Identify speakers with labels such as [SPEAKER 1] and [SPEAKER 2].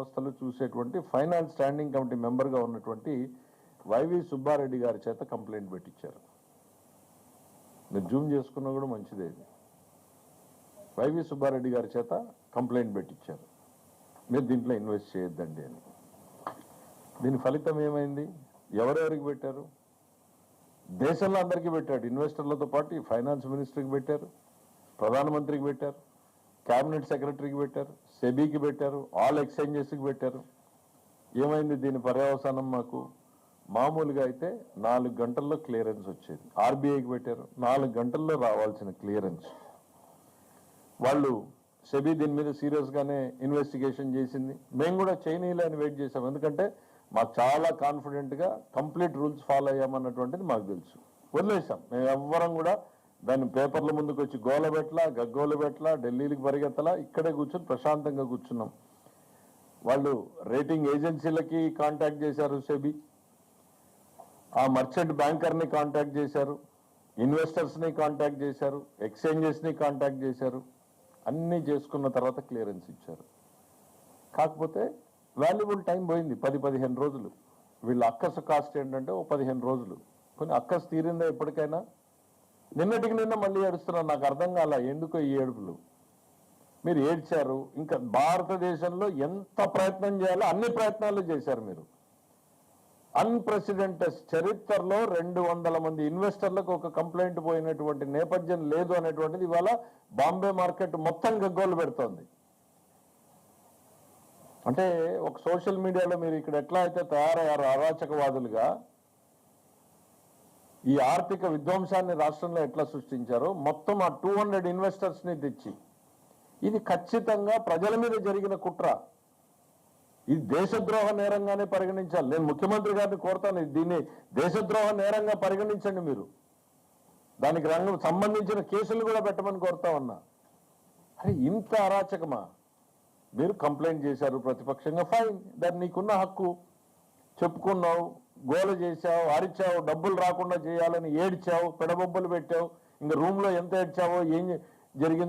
[SPEAKER 1] సంస్థలు చూసేటువంటి finance standing committee మెంబర్గా ఉన్నటువంటి వైవి సుబ్బారెడ్డి గారి చేత కంప్లైంట్ పెట్టించారు మీరు జూమ్ చేసుకున్నా కూడా మంచిదే ఇది. వైవి సుబ్బారెడ్డి గారి చేత కంప్లైంట్ పెట్టించారు మీరు దీంట్లో ఇన్వెస్ట్ చేయొద్దండి అని. దీని ఫలితం ఏమైంది? ఎవరెవరికి పెట్టారు? దేశంలో అందరికీ పెట్టాడు. ఇన్వెస్టర్లతో పాటు ఫైనాన్స్ మినిస్టర్కి పెట్టారు. ప్రధానమంత్రికి పెట్టారు. క్యాబినెట్ సెక్రటరీకి పెట్టారు సెబీకి పెట్టారు ఆల్ ఎక్స్చేంజెస్కి పెట్టారు. ఏమైంది దీని పర్యవసానం మాకు? మామూలుగా అయితే నాలుగు గంటల్లో క్లియరెన్స్ వచ్చేది. ఆర్బీఐకి పెట్టారు నాలుగు గంటల్లో రావాల్సిన క్లియరెన్స్ వాళ్ళు సెబీ దీని మీద సీరియస్గానే ఇన్వెస్టిగేషన్ చేసింది. మేము కూడా చైనీయులు అని వెయిట్ చేసాం. ఎందుకంటే మాకు చాలా కాన్ఫిడెంట్గా కంప్లీట్ రూల్స్ ఫాలో అయ్యామన్నటువంటిది మాకు తెలుసు. వదిలేసాం. మేము ఎవ్వరం కూడా దాన్ని పేపర్ల ముందుకు వచ్చి గోలబెట్ల గగ్గోలబెట్ల పెట్టలా ఢిల్లీకి పరిగెత్తలా ఇక్కడే కూర్చొని ప్రశాంతంగా కూర్చున్నాం. వాళ్ళు రేటింగ్ ఏజెన్సీలకి కాంటాక్ట్ చేశారు సెబీ. ఆ మర్చెంట్ బ్యాంకర్ని కాంటాక్ట్ చేశారు ఇన్వెస్టర్స్ని కాంటాక్ట్ చేశారు ఎక్స్చేంజెస్ని కాంటాక్ట్ చేశారు అన్నీ చేసుకున్న తర్వాత క్లియరెన్స్ ఇచ్చారు. కాకపోతే వాల్యుబుల్ టైం పోయింది పది పదిహేను రోజులు. వీళ్ళ అక్కస్ కాస్ట్ ఏంటంటే ఓ పదిహేను రోజులు. కొన్ని అక్కస్ తీరిందా ఎప్పటికైనా? నిన్నటికి నిన్న మళ్ళీ ఏడుస్తున్నారు. నాకు అర్థం కాల ఎందుకో ఈ ఏడుపులు? మీరు ఏడ్చారు. ఇంకా భారతదేశంలో ఎంత ప్రయత్నం చేయాలో అన్ని ప్రయత్నాలు చేశారు మీరు. అన్ప్రెసిడెంటెడ్ చరిత్రలో రెండు వందల మంది ఇన్వెస్టర్లకు ఒక కంప్లైంట్ పోయినటువంటి నేపథ్యం లేదు అనేటువంటిది ఇవాళ బాంబే మార్కెట్ మొత్తం గగ్గోలు పెడుతోంది. అంటే ఒక సోషల్ మీడియాలో మీరు ఇక్కడ ఎట్లా అయితే తయారయ్యారు అరాచకవాదులుగా ఈ ఆర్థిక విధ్వంసాన్ని రాష్ట్రంలో ఎట్లా సృష్టించారో మొత్తం ఆ టూ హండ్రెడ్ ఇన్వెస్టర్స్ని తెచ్చి ఇది ఖచ్చితంగా ప్రజల మీద జరిగిన కుట్ర. ఇది దేశద్రోహ నేరంగానే పరిగణించాలి. నేను ముఖ్యమంత్రి గారిని కోరుతాను దీన్ని దేశద్రోహ నేరంగా పరిగణించండి మీరు. దానికి రంగం సంబంధించిన కేసులు కూడా పెట్టమని కోరుతా ఉన్నా. అరే ఇంత అరాచకమా? మీరు కంప్లైంట్ చేశారు ప్రతిపక్షంగా ఫైన్ దాన్ని నీకున్న హక్కు. చెప్పుకున్నావు గోల చేశావు అరిచావు డబ్బులు రాకుండా చేయాలని ఏడ్చావు పెడబొబ్బలు పెట్టావు ఇంకా రూమ్లో ఎంత ఏడ్చావో ఏం జరిగిందో